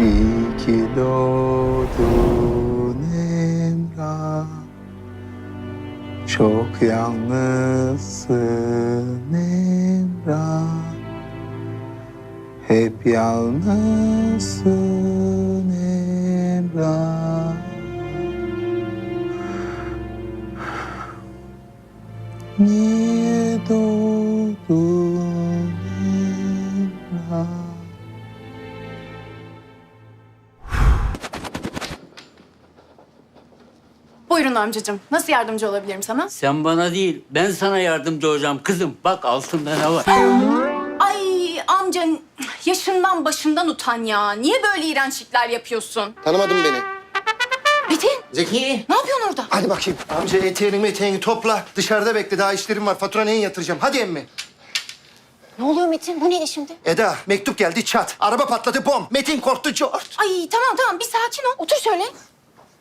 İyi ki doğdun Emrah Çok yalnızsın Emrah. Hep yalnızsın Emrah. Niye Buyurun amcacığım. Nasıl yardımcı olabilirim sana? Sen bana değil, ben sana yardımcı olacağım kızım. Bak altında ne var? Ay amca yaşından başından utan ya. Niye böyle iğrençlikler yapıyorsun? Tanımadın beni. Metin Zeki. ne yapıyorsun orada? Hadi bakayım. Amca eteğini meteğini topla. Dışarıda bekle. Daha işlerim var. Fatura neyin yatıracağım? Hadi emmi. Ne oluyor Metin? Bu neydi şimdi? Eda mektup geldi çat. Araba patladı bom. Metin korktu cort. Ay tamam tamam bir sakin ol. Otur şöyle.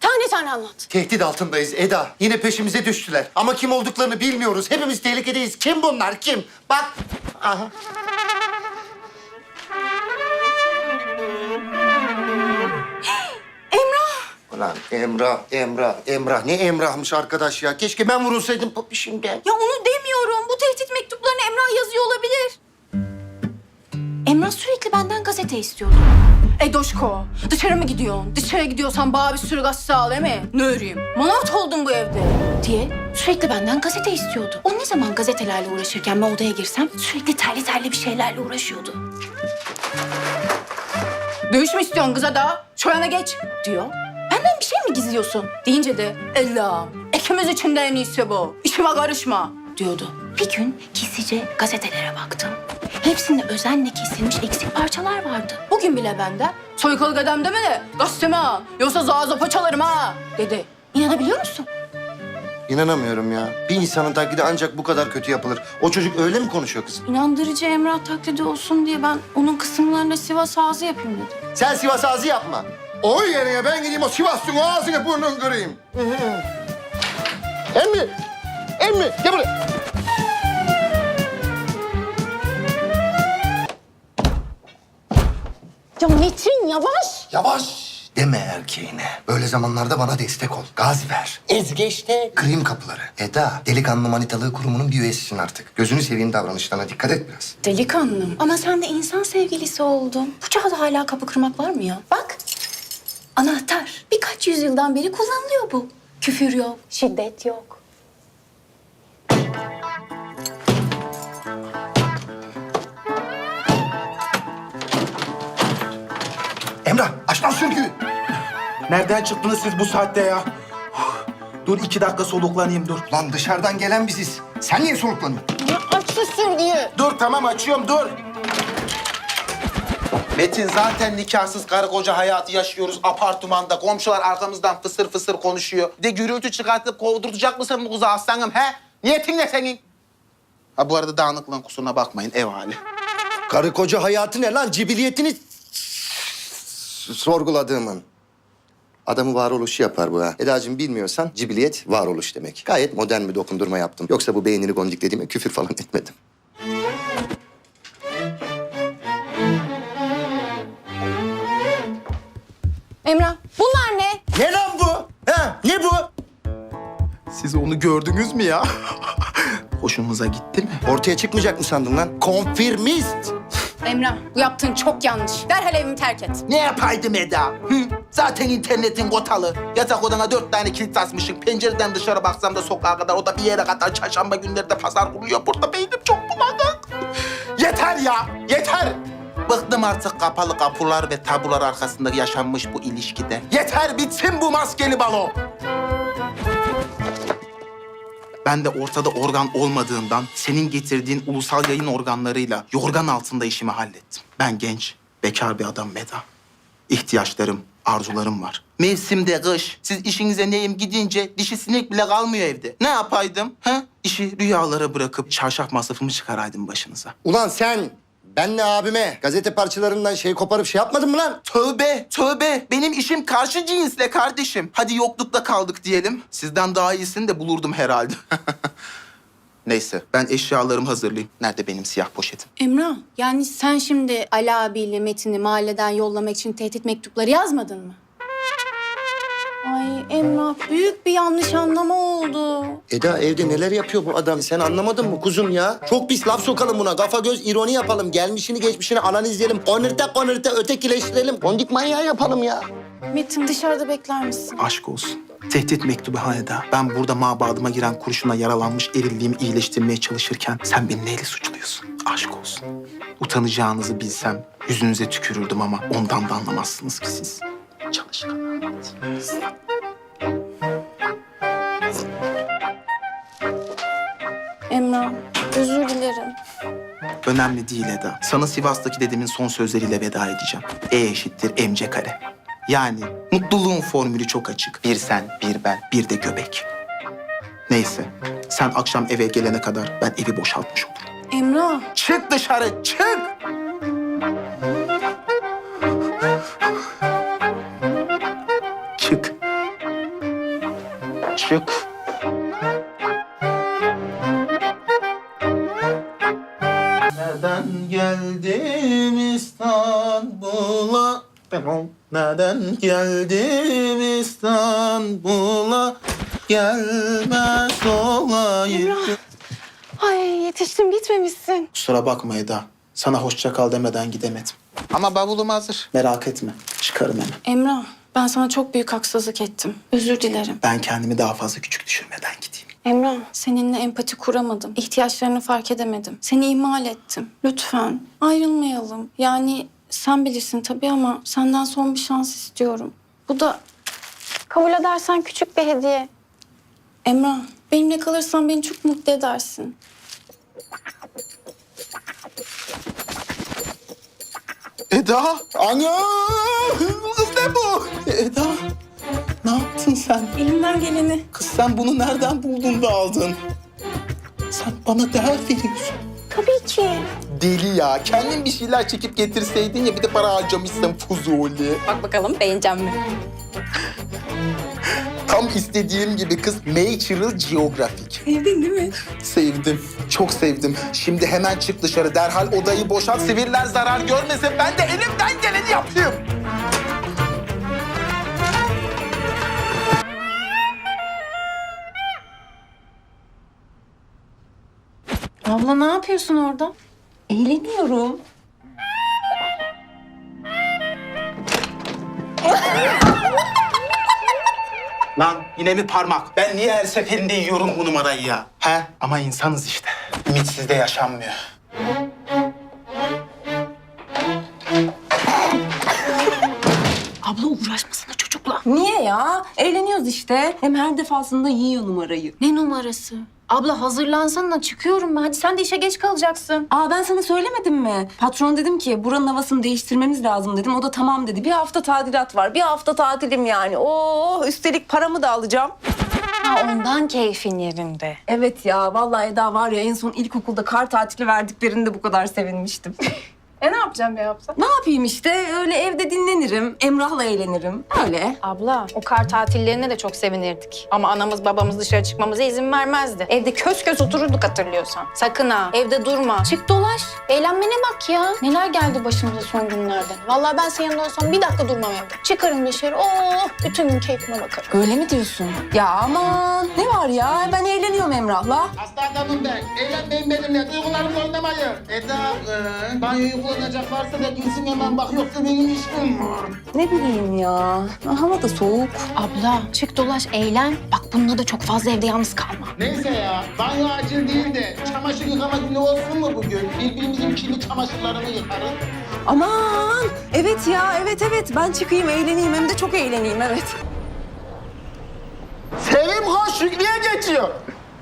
Tane tane anlat. Tehdit altındayız Eda. Yine peşimize düştüler. Ama kim olduklarını bilmiyoruz. Hepimiz tehlikedeyiz. Kim bunlar? Kim? Bak. Aha. Emrah. Ulan Emrah, Emrah, Emrah. Ne Emrah'mış arkadaş ya. Keşke ben vurulsaydım popişimden. Ya onu demiyorum. Bu tehdit mektuplarını Emrah yazıyor olabilir. Emrah sürekli benden gazete istiyordu. Edoşko, dışarı mı gidiyorsun? Dışarı gidiyorsan bana bir sürü gazete al mi? Ne öreyim? Manavt oldun bu evde. Diye sürekli benden gazete istiyordu. O ne zaman gazetelerle uğraşırken ben odaya girsem sürekli terli terli bir şeylerle uğraşıyordu. Dövüş mü istiyorsun kıza da? Şurana geç diyor. Benden bir şey mi gizliyorsun? Deyince de Allah'ım ikimiz için de en iyisi bu. İşime karışma diyordu. Bir gün gizlice gazetelere baktım. Hepsinde özenle kesilmiş eksik parçalar vardı. Bugün bile benden soykalı gadem deme de gazeteme al. Yoksa zaza paçalarım ha dedi. İnanabiliyor musun? İnanamıyorum ya. Bir insanın taklidi ancak bu kadar kötü yapılır. O çocuk öyle mi konuşuyor kızım? İnandırıcı Emrah taklidi olsun diye ben onun kısımlarına Sivas ağzı yapayım dedim. Sen Sivas ağzı yapma. O yerine ben gideyim o Sivas'ın o ağzını burnunu kırayım. Emmi! Emmi! Gel buraya. Ya Metin yavaş. Yavaş deme erkeğine. Böyle zamanlarda bana destek ol. Gaz ver. Ezge işte. Kırayım kapıları. Eda, delikanlı manitalığı kurumunun bir üyesisin artık. Gözünü seveyim davranışlarına dikkat et biraz. Delikanlım. Ama sen de insan sevgilisi oldun. Bu çağda hala kapı kırmak var mı ya? Bak. Anahtar. Birkaç yüzyıldan beri kullanılıyor bu. Küfür yok, şiddet yok. Aç lan sürgüyü. Nereden çıktınız siz bu saatte ya? Dur iki dakika soluklanayım dur. Lan dışarıdan gelen biziz. Sen niye soluklanıyorsun? Ya aç şu sürgüyü. Dur tamam açıyorum dur. Metin zaten nikahsız karı koca hayatı yaşıyoruz apartmanda. Komşular arkamızdan fısır fısır konuşuyor. Bir de gürültü çıkartıp kovdurtacak mısın bu kızı aslanım he? Niyetin ne senin? Ha bu arada dağınıklığın kusuruna bakmayın ev hali. Karı koca hayatı ne lan? Cibiliyetini sorguladığımın. Adamı varoluşu yapar bu ha. Edacığım bilmiyorsan cibiliyet varoluş demek. Gayet modern bir dokundurma yaptım. Yoksa bu beynini gondiklediğime küfür falan etmedim. Emrah, bunlar ne? Ne lan bu? Ha? Ne bu? Siz onu gördünüz mü ya? Hoşunuza gitti mi? Ortaya çıkmayacak mı sandın lan? Konfirmist. Emrah, bu yaptığın çok yanlış. Derhal evimi terk et. Ne yapaydım Eda? Hı? Zaten internetin kotalı. Yatak odana dört tane kilit asmışım. Pencereden dışarı baksam da sokağa kadar, o da bir yere kadar. Çarşamba günleri de pazar kuruluyor. Burada beynim çok bulanık. Yeter ya, yeter. Bıktım artık kapalı kapılar ve tabular arkasında yaşanmış bu ilişkide. Yeter bitsin bu maskeli balo. Ben de ortada organ olmadığından senin getirdiğin ulusal yayın organlarıyla yorgan altında işimi hallettim. Ben genç, bekar bir adam Meda. İhtiyaçlarım, arzularım var. Mevsimde kış, siz işinize neyim gidince dişi sinek bile kalmıyor evde. Ne yapaydım? Ha? İşi rüyalara bırakıp çarşaf masrafımı çıkaraydım başınıza. Ulan sen benle abime gazete parçalarından şey koparıp şey yapmadın mı lan? Tövbe, tövbe. Benim işim karşı cinsle kardeşim. Hadi yoklukta kaldık diyelim. Sizden daha iyisini de bulurdum herhalde. Neyse ben eşyalarımı hazırlayayım. Nerede benim siyah poşetim? Emrah, yani sen şimdi Ali abiyle Metin'i mahalleden yollamak için tehdit mektupları yazmadın mı? Ay Emrah, büyük bir yanlış anlama oldu. Eda evde neler yapıyor bu adam sen anlamadın mı kuzum ya? Çok pis laf sokalım buna. Kafa göz ironi yapalım. Gelmişini geçmişini analiz edelim. Konırta ötekileştirelim. Kondik manyağı yapalım ya. Metin dışarıda bekler misin? Aşk olsun. Tehdit mektubu Haneda. Ben burada mabadıma giren kurşuna yaralanmış erilliğimi iyileştirmeye çalışırken sen beni neyle suçluyorsun? Aşk olsun. Utanacağınızı bilsem yüzünüze tükürürdüm ama ondan da anlamazsınız ki siz. Çalışkan. Emrah, özür dilerim. Önemli değil Eda. Sana Sivas'taki dedemin son sözleriyle veda edeceğim. E eşittir mc kare. Yani mutluluğun formülü çok açık. Bir sen, bir ben, bir de göbek. Neyse. Sen akşam eve gelene kadar ben evi boşaltmış olurum. Emrah, Çık dışarı! Çık. Çık. Neden geldim İstanbul'a? Neden geldim İstanbul'a? Gelmez olayım. Ay yetiştim gitmemişsin. Kusura bakma Eda. Sana hoşça kal demeden gidemedim. Ama bavulum hazır. Merak etme. Çıkarım hemen. Emrah, ben sana çok büyük haksızlık ettim. Özür dilerim. Ben kendimi daha fazla küçük düşürmeden gideyim. Emrah, seninle empati kuramadım. İhtiyaçlarını fark edemedim. Seni ihmal ettim. Lütfen ayrılmayalım. Yani sen bilirsin tabii ama senden son bir şans istiyorum. Bu da Kabul edersen küçük bir hediye. Emrah, benimle kalırsan beni çok mutlu edersin. Eda! Ana! Sen? Elimden geleni. Kız sen bunu nereden buldun da aldın? Sen bana değer veriyorsun. Tabii ki. Deli ya. Kendin bir şeyler çekip getirseydin ya bir de para harcamışsın Fuzuli. Bak bakalım beğeneceğim mi? Tam istediğim gibi kız Natural Geographic. Sevdin değil mi? Sevdim. Çok sevdim. Şimdi hemen çık dışarı. Derhal odayı boşalt. Siviller zarar görmesin. Ben de elimden geleni yapayım. Abla ne yapıyorsun orada? Eğleniyorum. Lan yine mi parmak? Ben niye her seferinde yiyorum bu numarayı ya? He? Ama insanız işte. Ümitsiz de yaşanmıyor. Abla uğraşmasana çocukla. Niye ya? Eğleniyoruz işte. Hem her defasında yiyor numarayı. Ne numarası? Abla hazırlansana çıkıyorum ben. Hadi sen de işe geç kalacaksın. Aa ben sana söylemedim mi? Patron dedim ki buranın havasını değiştirmemiz lazım dedim. O da tamam dedi. Bir hafta tadilat var. Bir hafta tatilim yani. Oo üstelik paramı da alacağım. Ha ondan keyfin yerinde. Evet ya vallahi Eda var ya en son ilkokulda kar tatili verdiklerinde bu kadar sevinmiştim. E ne yapacağım ya yapsam? ne yapayım işte öyle evde dinlenirim. Emrah'la eğlenirim. Öyle. Abla o kar tatillerine de çok sevinirdik. Ama anamız babamız dışarı çıkmamıza izin vermezdi. Evde kös kös otururduk hatırlıyorsan. Sakın ha evde durma. Çık dolaş. Eğlenmene bak ya. Neler geldi başımıza son günlerde. Vallahi ben senin yanında olsam bir dakika durmam evde. Çıkarım dışarı. Oh bütün gün keyfime bakarım. Öyle mi diyorsun? Ya aman ne var ya ben eğleniyorum Emrah'la. Hasta adamım ben. Eğlenmeyin benimle. Duygularımla oynamayın. Eda, e, banyoyu kullanacaklarsa da girsin hemen bak. Yoksa benim işim var. Ne bileyim ya. Hava da soğuk. Abla çık dolaş eğlen. Bak bununla da çok fazla evde yalnız kalma. Neyse ya, banyo acil değil de çamaşır yıkama günü olsun mu bugün? Birbirimizin kirli çamaşırlarını yıkarız. Aman evet ya evet evet ben çıkayım eğleneyim hem de çok eğleneyim evet. Sevim hoş Şükrü'ye geçiyor.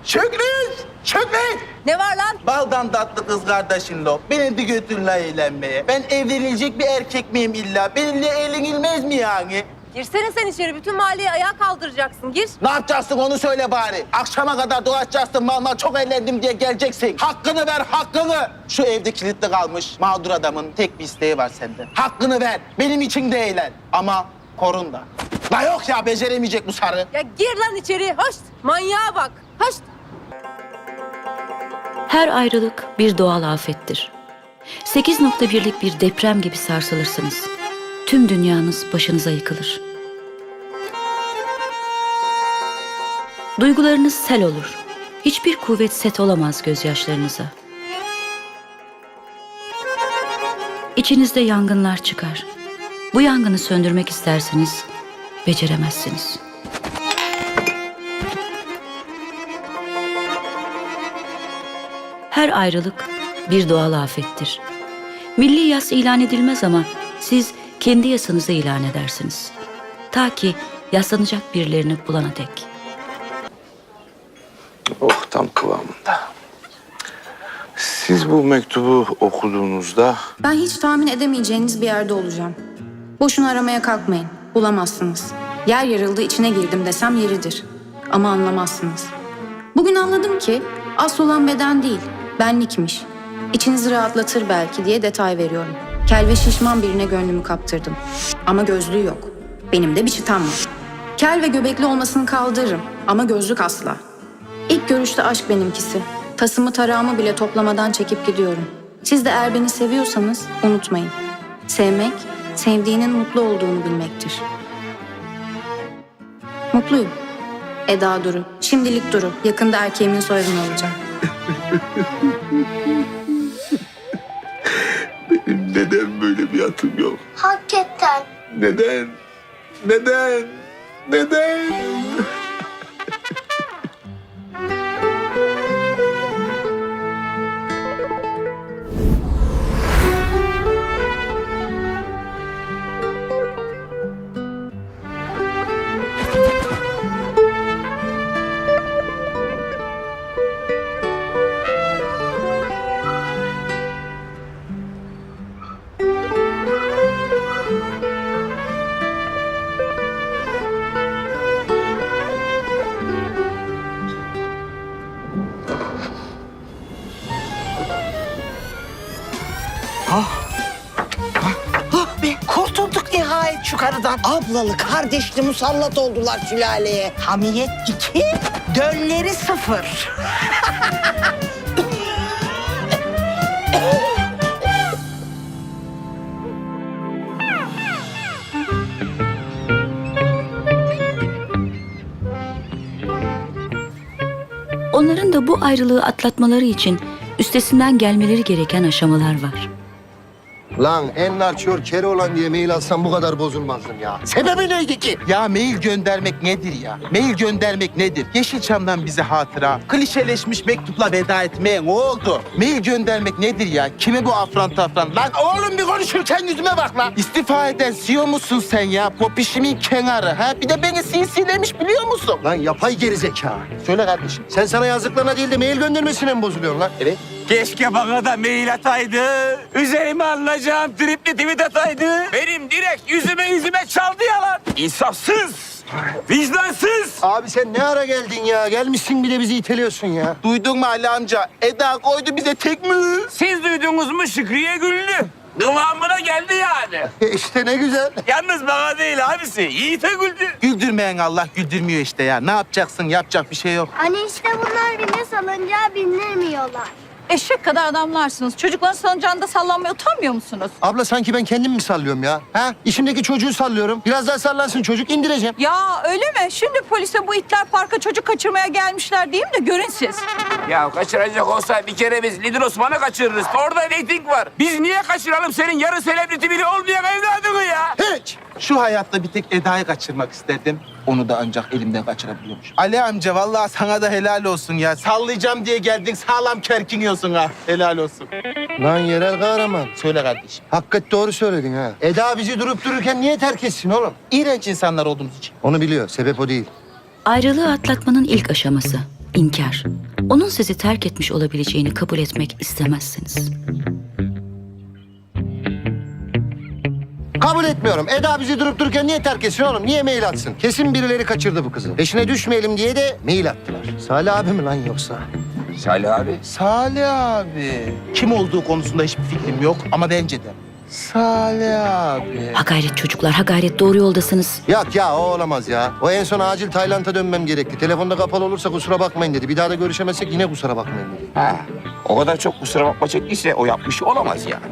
Şükrü! Şükrü! Ne var lan? Baldan tatlı kız kardeşin lo. Beni de götürle eğlenmeye. Ben evlenilecek bir erkek miyim illa? Benimle eğlenilmez mi yani? Girsene sen içeri bütün mahalleyi ayağa kaldıracaksın gir. Ne yapacaksın onu söyle bari. Akşama kadar dolaşacaksın mal mal çok eğlendim diye geleceksin. Hakkını ver hakkını. Şu evde kilitli kalmış mağdur adamın tek bir isteği var sende. Hakkını ver. Benim için de eğlen. Ama korun da. La yok ya beceremeyecek bu sarı. Ya gir lan içeri hoş manyağa bak hoş. Her ayrılık bir doğal afettir. 8.1'lik bir deprem gibi sarsılırsınız. Tüm dünyanız başınıza yıkılır. Duygularınız sel olur. Hiçbir kuvvet set olamaz gözyaşlarınıza. İçinizde yangınlar çıkar. Bu yangını söndürmek isterseniz beceremezsiniz. Her ayrılık bir doğal afettir. Milli yas ilan edilmez ama siz kendi yasanızı ilan edersiniz. Ta ki yaslanacak birilerini bulana dek. Oh tam kıvamında. Siz bu mektubu okuduğunuzda Ben hiç tahmin edemeyeceğiniz bir yerde olacağım. Boşuna aramaya kalkmayın. Bulamazsınız. Yer yarıldı içine girdim desem yeridir. Ama anlamazsınız. Bugün anladım ki asıl olan beden değil, benlikmiş. İçinizi rahatlatır belki diye detay veriyorum. Kel ve şişman birine gönlümü kaptırdım. Ama gözlüğü yok. Benim de bir çıtam var. Kel ve göbekli olmasını kaldırırım ama gözlük asla. İlk görüşte aşk benimkisi. Tasımı tarağımı bile toplamadan çekip gidiyorum. Siz de eğer beni seviyorsanız unutmayın. Sevmek, sevdiğinin mutlu olduğunu bilmektir. Mutluyum. Eda Duru. Şimdilik Duru. Yakında erkeğimin soyadını alacağım. neden böyle bir atım yok? Hakikaten. Neden? Neden? Neden? Karıdan. Ablalı kardeşli musallat oldular sülaleye. Hamiyet iki, dölleri sıfır. Onların da bu ayrılığı atlatmaları için üstesinden gelmeleri gereken aşamalar var. Lan en naçör kere olan diye mail alsam bu kadar bozulmazdım ya. Sebebi neydi ki? Ya mail göndermek nedir ya? Mail göndermek nedir? Yeşilçam'dan bize hatıra, klişeleşmiş mektupla veda etmeye ne oldu? Mail göndermek nedir ya? Kime bu afran tafran? Lan oğlum bir konuşurken yüzüme bak lan. İstifa eden CEO musun sen ya? Popişimin kenarı ha? Bir de beni sinsilemiş biliyor musun? Lan yapay gerizekalı. Söyle kardeşim. Sen sana yazdıklarına değil de mail göndermesine mi bozuluyorsun lan? Evet. Keşke bana da mail ataydı. Üzerime alınacağım tripli tweet ataydı. Benim direkt yüzüme yüzüme çaldı yalan. İnsafsız. Vicdansız. Abi sen ne ara geldin ya? Gelmişsin bir de bizi iteliyorsun ya. Duydun mu Ali amca? Eda koydu bize tekme. Siz duydunuz mu Şükriye güldü. Kıvamına geldi yani. E işte ne güzel. Yalnız bana değil abisi. Yiğit'e güldü. Güldürmeyen Allah güldürmüyor işte ya. Ne yapacaksın? Yapacak bir şey yok. Hani işte bunlar bile salıncağa bindirmiyorlar. Eşek kadar adamlarsınız. Çocukların salıncağında sallanmaya utanmıyor musunuz? Abla sanki ben kendim mi sallıyorum ya? Ha? İçimdeki çocuğu sallıyorum. Biraz daha sallansın çocuk indireceğim. Ya öyle mi? Şimdi polise bu itler parka çocuk kaçırmaya gelmişler diyeyim de görün siz. Ya kaçıracak olsa bir kere biz Lidl Osman'ı kaçırırız. Orada reyting var. Biz niye kaçıralım senin yarı selebriti biri olmayan evladını ya? Şu hayatta bir tek Eda'yı kaçırmak isterdim. Onu da ancak elimden kaçırabiliyormuş. Ali amca vallahi sana da helal olsun ya. Sallayacağım diye geldin sağlam kerkiniyorsun ha. Helal olsun. Lan yerel kahraman. Söyle kardeşim. Hakikaten doğru söyledin ha. Eda bizi durup dururken niye terk etsin oğlum? İğrenç insanlar olduğumuz için. Onu biliyor. Sebep o değil. Ayrılığı atlatmanın ilk aşaması inkar. Onun sizi terk etmiş olabileceğini kabul etmek istemezsiniz. Kabul etmiyorum. Eda bizi durup dururken niye terk etsin oğlum? Niye mail atsın? Kesin birileri kaçırdı bu kızı. Peşine düşmeyelim diye de mail attılar. Salih abi mi lan yoksa? Salih abi. Salih abi. Kim olduğu konusunda hiçbir fikrim yok ama bence de. Salih abi. Ha gayret çocuklar, ha gayret doğru yoldasınız. Yok ya o olamaz ya. O en son acil Tayland'a dönmem gerekti. Telefonda kapalı olursa kusura bakmayın dedi. Bir daha da görüşemezsek yine kusura bakmayın dedi. Ha. O kadar çok kusura bakma çektiyse o yapmış olamaz yani.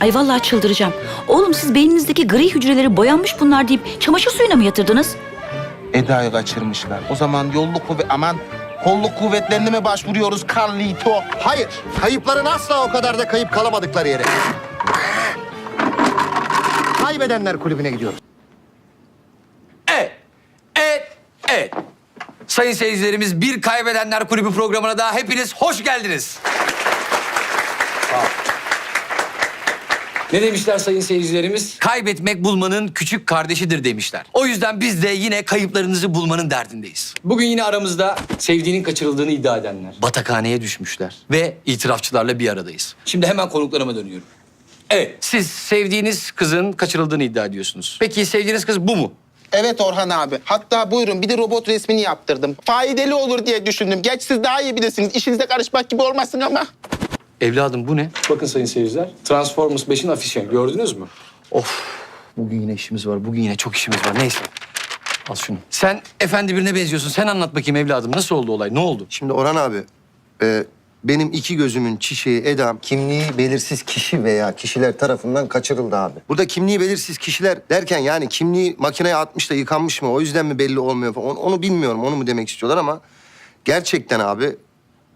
Ay vallahi çıldıracağım. Oğlum siz beyninizdeki gri hücreleri boyanmış bunlar deyip çamaşır suyuna mı yatırdınız? Eda'yı kaçırmışlar. O zaman yolluk kuvvet... Aman kolluk kuvvetlerine mi başvuruyoruz Carlito? Hayır. Kayıpların asla o kadar da kayıp kalamadıkları yere. Kaybedenler kulübüne gidiyoruz. Evet, evet, evet. Sayın seyircilerimiz bir Kaybedenler Kulübü programına daha hepiniz hoş geldiniz. Ne demişler sayın seyircilerimiz? Kaybetmek bulmanın küçük kardeşidir demişler. O yüzden biz de yine kayıplarınızı bulmanın derdindeyiz. Bugün yine aramızda sevdiğinin kaçırıldığını iddia edenler. Batakhaneye düşmüşler ve itirafçılarla bir aradayız. Şimdi hemen konuklarıma dönüyorum. Evet, siz sevdiğiniz kızın kaçırıldığını iddia ediyorsunuz. Peki sevdiğiniz kız bu mu? Evet Orhan abi. Hatta buyurun bir de robot resmini yaptırdım. Faydalı olur diye düşündüm. Geç siz daha iyi bilirsiniz. İşinize karışmak gibi olmasın ama. Evladım bu ne? Bakın sayın seyirciler. Transformers 5'in afişi. Gördünüz mü? Of. Bugün yine işimiz var. Bugün yine çok işimiz var. Neyse. Al şunu. Sen efendi birine benziyorsun. Sen anlat bakayım evladım. Nasıl oldu olay? Ne oldu? Şimdi Orhan abi, e, benim iki gözümün çiçeği Edam kimliği belirsiz kişi veya kişiler tarafından kaçırıldı abi. Burada kimliği belirsiz kişiler derken yani kimliği makineye atmış da yıkanmış mı o yüzden mi belli olmuyor falan onu, onu bilmiyorum onu mu demek istiyorlar ama gerçekten abi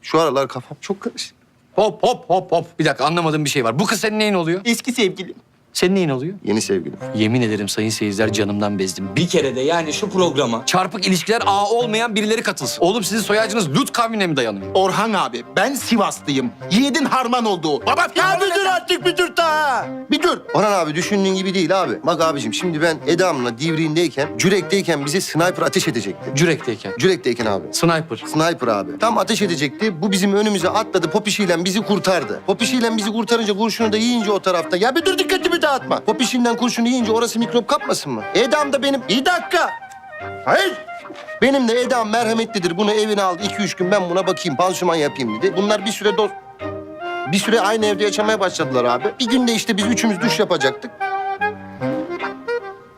şu aralar kafam çok karışık. Hop hop hop hop. Bir dakika anlamadığım bir şey var. Bu kız senin neyin oluyor? Eski sevgilim. Senin neyin oluyor? Yeni sevgilim. Yemin ederim sayın seyirciler canımdan bezdim. Bir kere de yani şu programa çarpık ilişkiler ağı olmayan birileri katılsın. Oğlum sizin soyacınız Lut kavmine mi dayanıyor? Orhan abi ben Sivaslıyım. Yiğidin harman olduğu. Baba Ya bir dur artık bir dur daha. Bir dur. Orhan abi düşündüğün gibi değil abi. Bak abicim şimdi ben Edam'la divriğindeyken, Cürek'teyken bize sniper ateş edecekti. Cürek'teyken. Cürek'teyken abi. Sniper. Sniper abi. Tam ateş edecekti. Bu bizim önümüze atladı. Popişiyle bizi kurtardı. Popişiyle bizi kurtarınca kurşunu da yiyince o tarafta. Ya bir dur dikkatimi dağıtma. Popişinden kurşunu yiyince orası mikrop kapmasın mı? Edam da benim... Bir dakika. Hayır. Benim de Edam merhametlidir. Bunu evine aldı. iki üç gün ben buna bakayım. Pansuman yapayım dedi. Bunlar bir süre dost... Bir süre aynı evde yaşamaya başladılar abi. Bir günde işte biz üçümüz duş yapacaktık.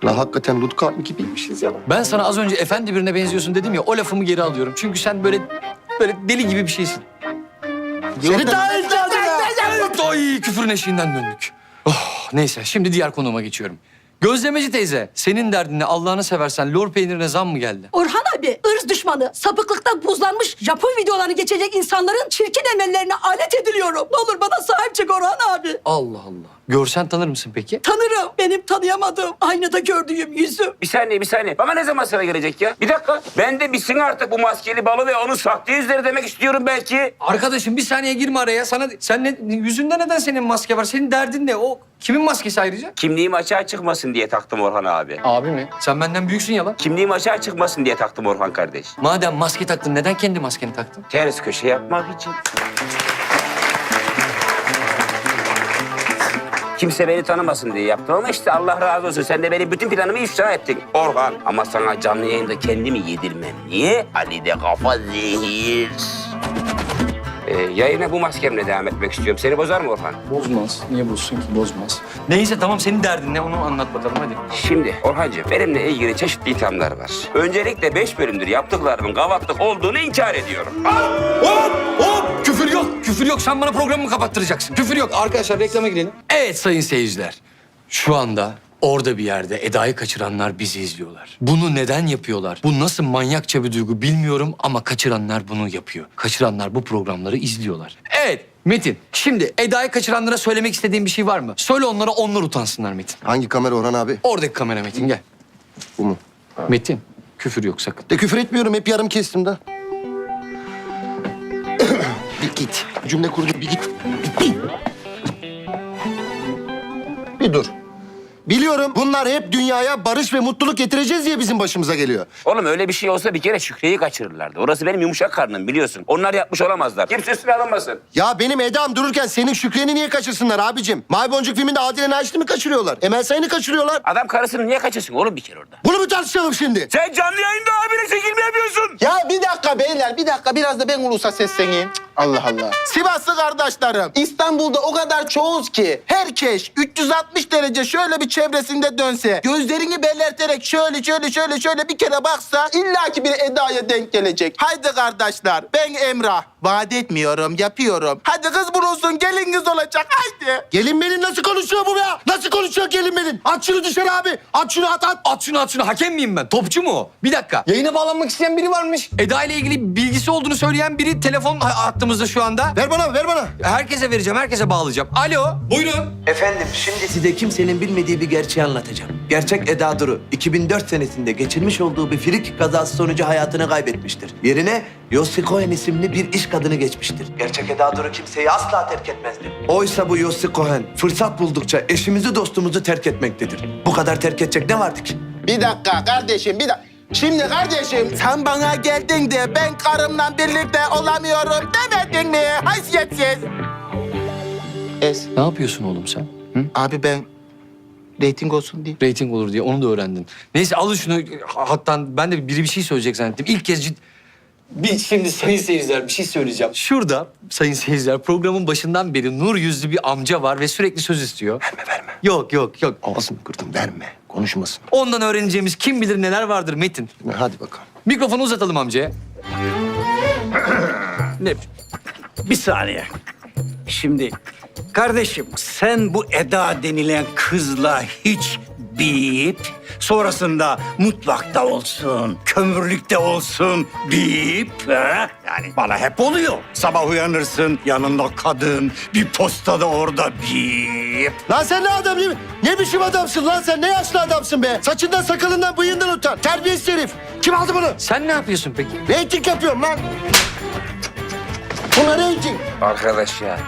La hakikaten Lut kavmi gibiymişiz ya. Ben sana az önce efendi birine benziyorsun dedim ya o lafımı geri alıyorum. Çünkü sen böyle böyle deli gibi bir şeysin. Seni daha Evet, ay küfürün eşiğinden döndük. Oh, neyse şimdi diğer konuma geçiyorum. Gözlemeci teyze, senin derdine Allah'ını seversen lor peynirine zam mı geldi? Orhan abi ırz düşmanı, sapıklıktan buzlanmış Japon videolarını geçecek insanların çirkin emellerine alet ediliyorum. Ne olur bana sahip çık Orhan abi. Allah Allah. Görsen tanır mısın peki? Tanırım. Benim tanıyamadığım, aynada gördüğüm yüzüm. Bir saniye bir saniye. Bana ne zaman sıra gelecek ya? Bir dakika. Ben de bitsin artık bu maskeli balı ve onun sahte yüzleri demek istiyorum belki. Arkadaşım bir saniye girme araya. Sana sen ne, yüzünde neden senin maske var? Senin derdin ne? O kimin maskesi ayrıca? Kimliğim açığa çıkmasın diye taktım Orhan abi. Abi mi? Sen benden büyüksün ya lan. Kimliğim açığa çıkmasın diye taktım Orhan kardeş. Madem maske taktın neden kendi maskeni taktın? Ters köşe yapmak için. Kimse beni tanımasın diye yaptım ama işte Allah razı olsun. Sen de benim bütün planımı ifşa ettin Orhan. Ama sana canlı yayında kendimi yedirmem. Niye? Ali de kafa zehir. Ee, yayına bu maskemle devam etmek istiyorum. Seni bozar mı Orhan? Bozmaz. Niye bozsun ki? Bozmaz. Neyse tamam senin derdin ne onu anlat bakalım hadi. Şimdi Orhancığım benimle ilgili çeşitli ithamlar var. Öncelikle beş bölümdür yaptıklarımın gavatlık olduğunu inkar ediyorum. Hop hop küfür yok küfür yok sen bana programımı kapattıracaksın. Küfür yok arkadaşlar reklama girelim. Evet sayın seyirciler şu anda orada bir yerde Eda'yı kaçıranlar bizi izliyorlar. Bunu neden yapıyorlar? Bu nasıl manyakça bir duygu bilmiyorum ama kaçıranlar bunu yapıyor. Kaçıranlar bu programları izliyorlar. Evet Metin şimdi Eda'yı kaçıranlara söylemek istediğin bir şey var mı? Söyle onlara onlar utansınlar Metin. Hangi kamera Orhan abi? Oradaki kamera Metin gel. Bu mu? Metin küfür yok sakın. De küfür etmiyorum. Hep yarım kestim de. bir git. Cümle kurdum. Bir git. Bir dur. Biliyorum bunlar hep dünyaya barış ve mutluluk getireceğiz diye bizim başımıza geliyor. Oğlum öyle bir şey olsa bir kere Şükrü'yü kaçırırlardı. Orası benim yumuşak karnım biliyorsun. Onlar yapmış olamazlar. Kimse üstüne alınmasın. Ya benim Eda'm dururken senin Şükren'i niye kaçırsınlar abicim? Mavi Boncuk filminde Adile Naşit'i mi kaçırıyorlar? Emel Sayın'ı kaçırıyorlar. Adam karısını niye kaçırsın oğlum bir kere orada? Bunu mu tartışalım şimdi? Sen canlı yayında abine çekilme yapıyorsun. Ya bir dakika beyler, bir dakika. Biraz da ben ulusa sesleneyim. Allah Allah. Sivaslı kardeşlerim, İstanbul'da o kadar çoğuz ki herkes 360 derece şöyle bir çevresinde dönse, gözlerini belirterek şöyle şöyle şöyle şöyle bir kere baksa illaki bir Eda'ya denk gelecek. Haydi kardeşler, ben Emrah. Vaat etmiyorum, yapıyorum. Hadi kız bulunsun, gelin kız olacak, haydi. Gelin benim nasıl konuşuyor bu ya? Nasıl konuşuyor gelin benim? At şunu dışarı abi. At şunu at at. At şunu at şunu. Hakem miyim ben? Topçu mu o? Bir dakika. Yayına bağlanmak isteyen biri varmış. Eda ile ilgili bilgisi olduğunu söyleyen biri telefon ha- hattımızda şu anda. Ver bana ver bana. Herkese vereceğim, herkese bağlayacağım. Alo, buyurun. Efendim şimdi size kimsenin bilmediği bir gerçeği anlatacağım. Gerçek Eda Duru 2004 senesinde geçirmiş olduğu bir frik kazası sonucu hayatını kaybetmiştir. Yerine Yossi Cohen isimli bir iş kadını geçmiştir. Gerçek Eda Duru kimseyi asla terk etmezdi. Oysa bu Yossi Cohen fırsat buldukça eşimizi dostumuzu terk etmektedir. Bu kadar terk edecek ne vardı ki? Bir dakika kardeşim, bir dakika. Şimdi kardeşim sen bana geldin de ben karımla birlikte olamıyorum demedin mi? Haysiyetsiz. Es. Ne yapıyorsun oğlum sen? Abi ben reyting olsun diye. Rating olur diye onu da öğrendin. Neyse alın şunu. Hatta ben de biri bir şey söyleyecek zannettim. İlk kez cid... Bir, şimdi sayın seyirciler bir şey söyleyeceğim. Şurada sayın seyirciler programın başından beri nur yüzlü bir amca var ve sürekli söz istiyor. Verme verme. Yok yok yok. Ağzını kırdım verme. Konuşmasın. Ondan öğreneceğimiz kim bilir neler vardır Metin. Hadi bakalım. Mikrofonu uzatalım amcaya. Ne? Bir saniye. Şimdi kardeşim sen bu Eda denilen kızla hiç bip sonrasında mutfakta olsun, kömürlükte olsun bip ha? Yani bana hep oluyor. Sabah uyanırsın yanında kadın, bir postada orada bip. Lan sen ne adam değil mi? Ne biçim adamsın lan sen? Ne yaşlı adamsın be? Saçından sakalından bıyığından utan. Terbiyesiz herif. Kim aldı bunu? Sen ne yapıyorsun peki? Reyting yapıyorum lan. Buna reyting. Arkadaş ya.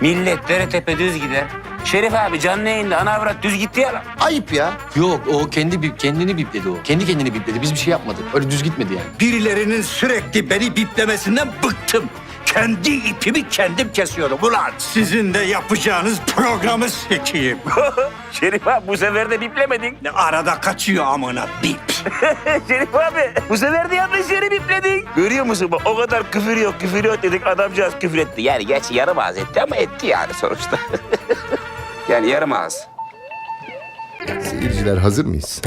Millet dere tepe düz gider. Şerif abi canlı yayında ana avrat düz gitti ya lan. Ayıp ya. Yok o kendi bip- kendini bipledi o. Kendi kendini bipledi. Biz bir şey yapmadık. Öyle düz gitmedi yani. Birilerinin sürekli beni biplemesinden bıktım. Kendi ipimi kendim kesiyorum ulan. Sizin de yapacağınız programı sikeyim. Şerif abi bu sefer de biplemedin. Ne arada kaçıyor amına bip. Şerif abi bu sefer de yanlış yeri bipledin. Görüyor musun bak o kadar küfür yok küfür yok dedik adamcağız küfür etti. Yani gerçi yarım ağız etti ama etti yani sonuçta. yani yarım ağız. Seyirciler hazır mıyız?